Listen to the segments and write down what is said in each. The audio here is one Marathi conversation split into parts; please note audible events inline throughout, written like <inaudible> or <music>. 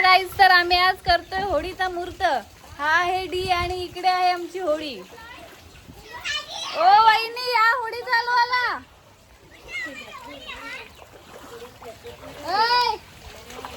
चला गाईज तर आम्ही आज करतोय होळीचा मूर्त हा आहे डी आणि इकडे आहे आमची होळी. ओ वहिनी या होळी चालवाला ओय,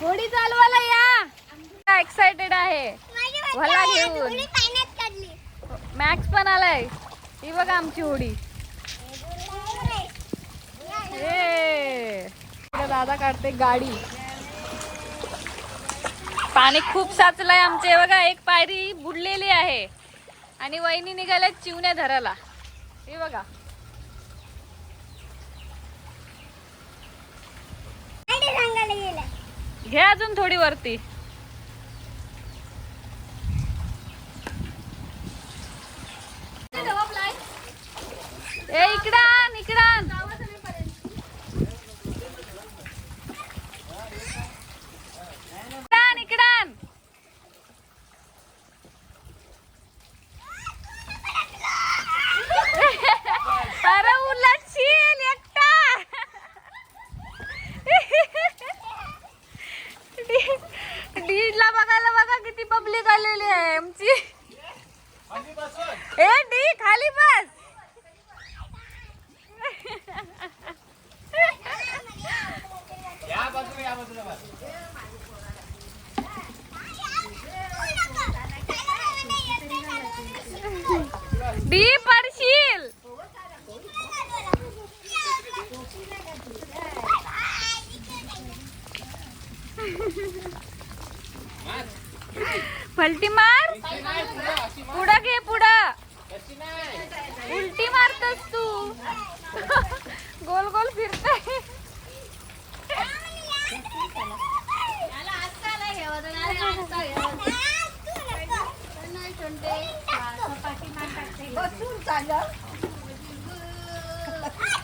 होळी चालवाला या. एक्साइटेड आहे. भला घेऊन. मॅक्स पण आलाय. ही बघा आमची होळी. दादा काढते गाडी. पाणी खूप साचलंय आमचे. बघा एक पायरी बुडलेली आहे. आणि वहिनी निघाल्या चिवण्या धराला हे बघा. घे अजून थोडी वरती. ए इकडं आण, इकडं आण. इकडं आण, इकडं आण. अरे उलटशील एकटा डीजला बघायला बघा किती पब्लिक आहे आमची ए डी खाली बस. डी पडशील पलटी मार. पुढं, घे पुढं. उलटी मारतस तू. गोल गोल फिरते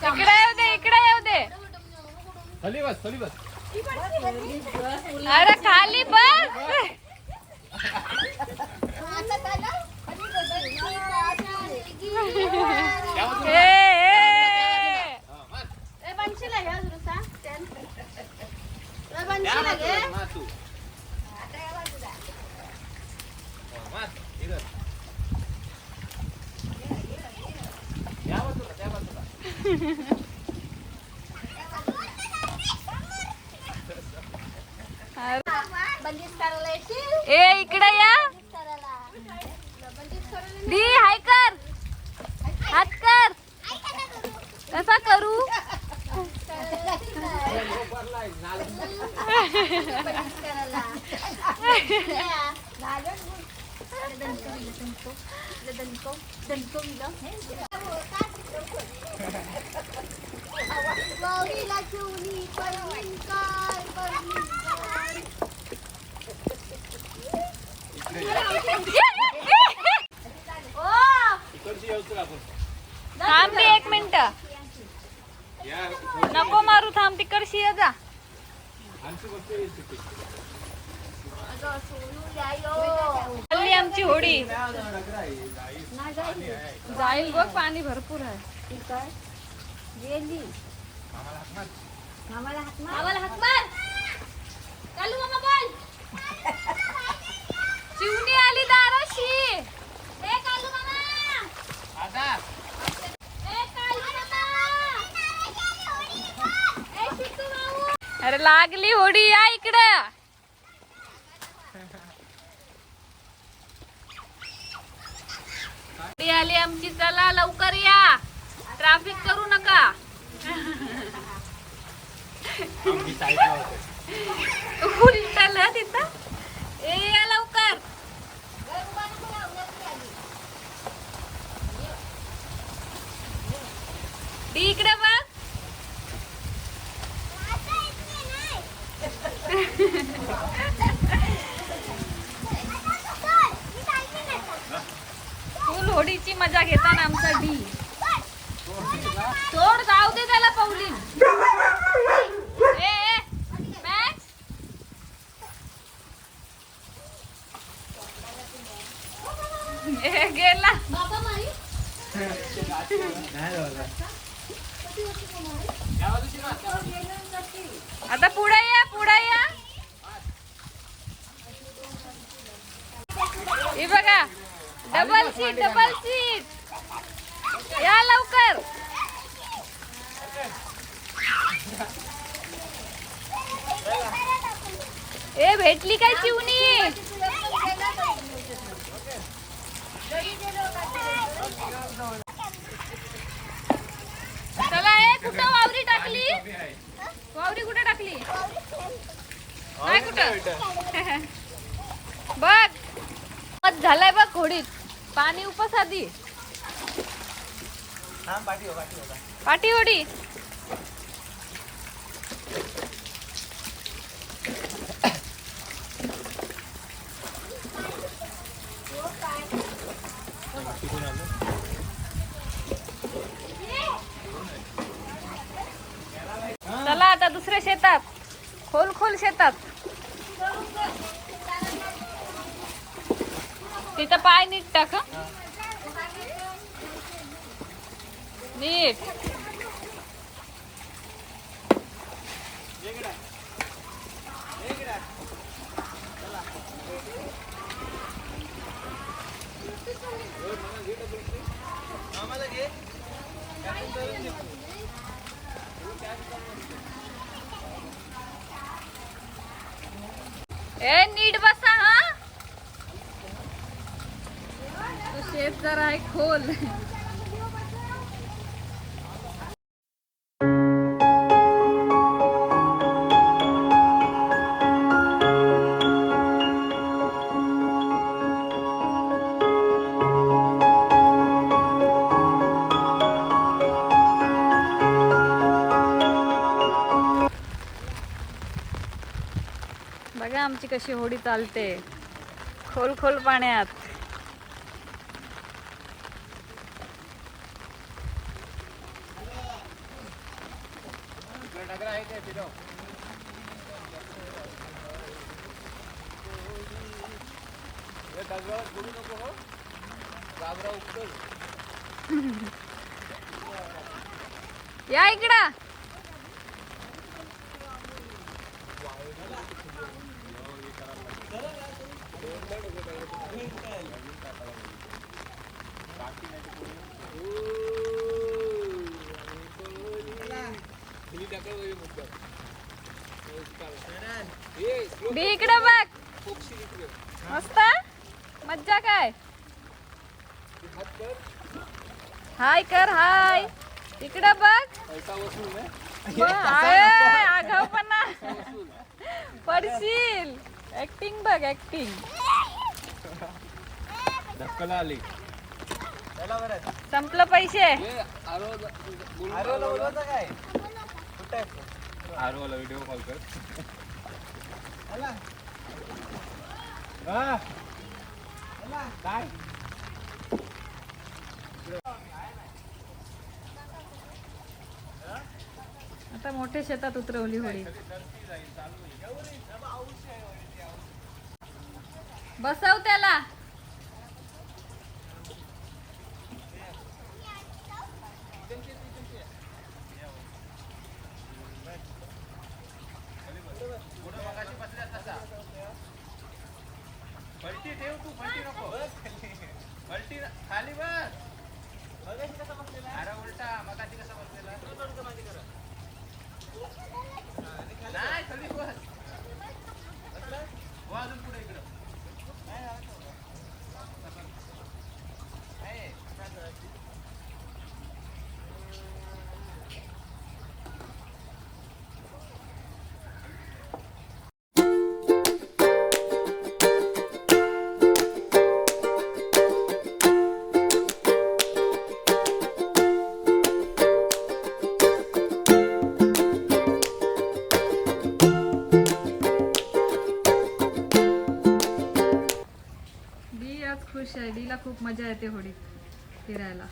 इकडे येऊ दे इकडे येऊ दे. खाली बस खाली बस. अरे खाली बस. <laughs> या बाजूला ए, ए. हा, मार. या बाजूला, मार तू. हा, मार. इधर. या बाजूला त्या बाजूला ए इकडे या दी हाय कर हात कर कसा करू? इकडची एक मिनिट. नको मारू थांब तिकडशी ये जा. चालली आमची होडी. जाईल बघ पाणी भरपूर आहे. मामाला मार. मार. चालू मामा बोल. चिवणी आली दाराशी ए कालू मामा आता ए कालू मामा ए शितू भाऊ अरे लागली होडी या इकडं. होडी आली आमची चला लवकर या. ट्रॅफिक करू नका. उलटल तिथं. ए या लवकर. इकडे बघ फुल होडीची आमचा डी. तोड जाऊ दे त्याला पौलीन गेला आता पुढे या पुढे या. हे बघा डबल सीट डबल सीट या लवकर ए भेटली काय चिवणी? चला ए कुठं वावरी टाकली? वावरी कुठे टाकली? नाही कुठं? <laughs> बघ. मत झालाय बघ घोडीत. पाणी उपस आधी पाठी होडी चला आता दुसऱ्या शेतात खोल शेतात. तिथं पाय नीट टाक नीट ए नीट बसा हा तो शेत आहे खोल. बघा आमची कशी होडी चालते. खोल खोल पाण्यात डगरा आहे काय फिरव हे डगरावर बुडू नको हो गाबरा उपटल या इकडं. इकडं बघ. मस्त? मज्जा काय? हाय कर हाय. इकडं बघ. पैसा वसूल आहे बघ, आहे, आगाऊपणा वसूल पडशील. ऍक्टिंग बघ ऍक्टिंग धक्कला आली. संपलं पैसे. आरोला व्हिडिओ कॉल कर. काय? आता मोठ्या शेतात उतरवली होळी. बसव त्याला. मजा येते होडीत फिरायला.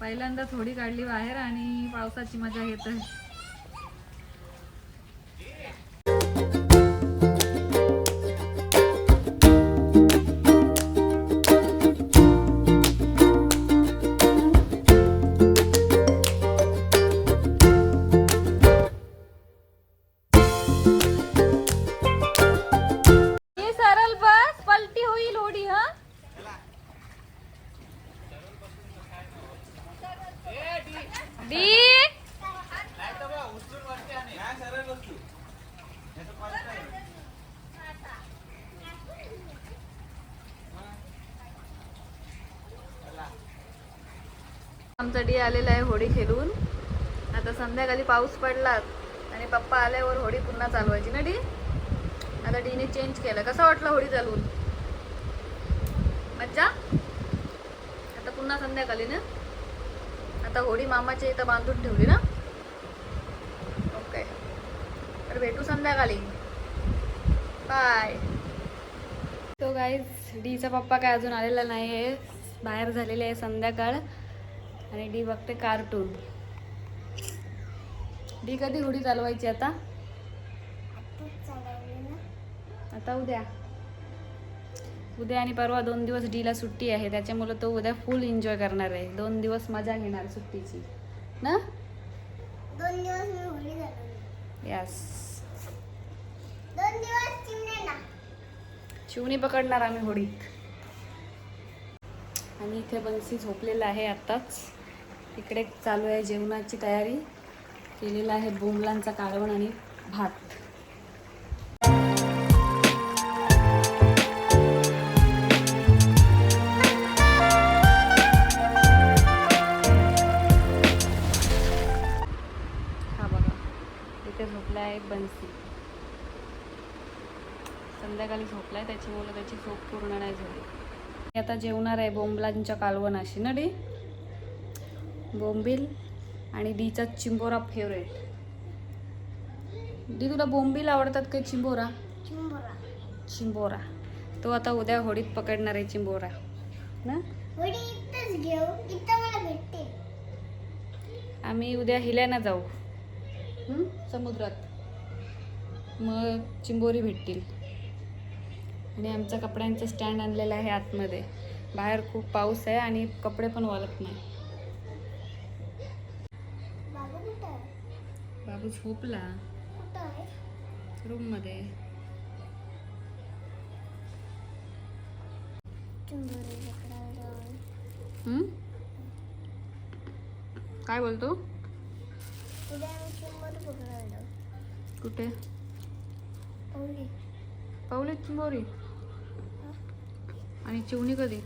पहिल्यांदाच होडी काढली बाहेर आणि पावसाची मजा घेत आहे. आमचा डी आलेला आहे होडी खेळून. आता संध्याकाळी पाऊस पडला आणि पप्पा आल्यावर होडी पुन्हा चालवायची ना डी? आता डीने चेंज केलं. कसं वाटलं होडी चालवून? मज्जा? आता पुन्हा संध्याकाळी ना? आता होडी मामाच्या इथं बांधून ठेवली ना? तर भेटू संध्याकाळी. बाय तो गाईज डीचा पप्पा काय अजून आलेला नाही आहे. बाहेर झालेले आहे संध्याकाळ. आणि डी बघते कार्टून डी कधी होडी चालवायची आता? आता उद्या. उद्या आणि परवा दोन दिवस डीला सुट्टी आहे. त्याच्यामुळे तो उद्या फुल एन्जॉय करणार आहे. दोन दिवस मजा घेणार सुट्टीची. ना? दोन दिवस मी होळी घालवली. यस दोन दिवस चिमणे ना शिवणी पकडणार आम्ही होडीत. आणि इथे बन्सी झोपलेला आहे आत्ताच. इकडे चालू आहे जेवणाची तयारी. केलेला आहे बोंबलांचा कालवण आणि भात. हा बघा इथे झोपला आहे बन्सी संध्याकाळी झोपलाय त्याच्यामुळे त्याची झोप पूर्ण नाही झाली. मी आता जेवणार आहे बोंबलांच्या कालवणाशी ना डी? बोंबील आणि डीचा चिंबोरा फेवरेट डी तुला बोंबील आवडतात का चिंबोरा? चिंबोरा. चिंबोरा. तो आता उद्या होडीत पकडणार आहे चिंबोरा. ना? मला आम्ही उद्या हिल्यानं जाऊ? समुद्रात. मग चिंबोरी भेटतील. आणि आमचा कपड्यांचं स्टँड आणलेलं आहे आतमध्ये. बाहेर खूप पाऊस आहे आणि कपडे पण वाळत नाही. बाबू झोपला. पकडायला हं? काय बोलतो? कुठे? पावले चिंबोरी. आणि चिवणी कधी?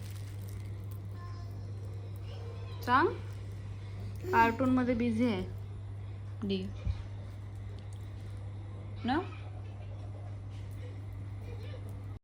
सांग. कार्टूनमध्ये बिझी आहे. डी. ना?